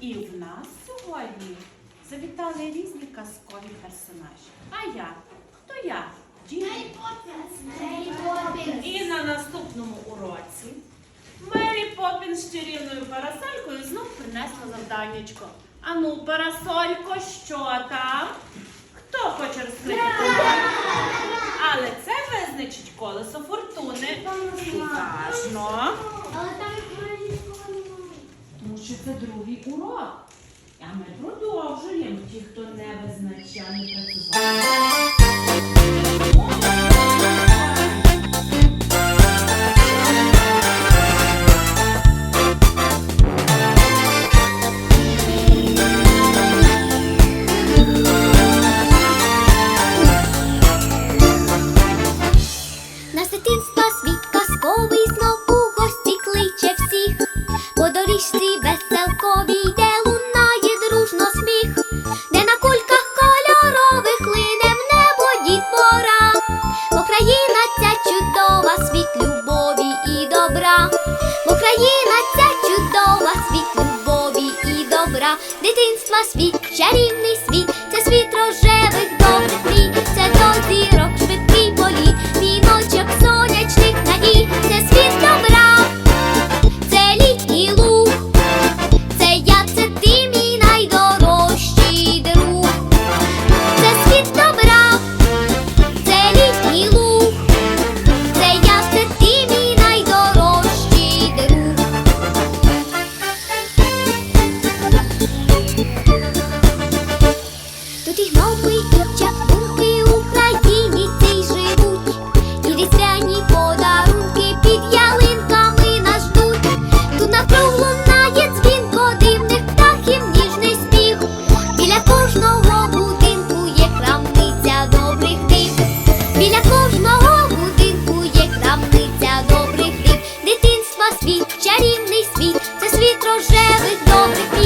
І в нас сьогодні завітали різні казкові персонажі. А я? Хто я? Діти. І на наступному уроці Мері Поппін з чарівною парасолькою знов принесла завданнячко. Ану, парасолько, що там? Хто хоче розкрити? Але це визначить колесо фортуни. Уважно. Але там що це другий урок. А ми продовжуємо. Ті, хто не визначає, не працював. Дитинства світ казковий добра. Бо країна ця чудова, світ любові і добра. Дитинства світ, чарівний світ. добрих, добрих.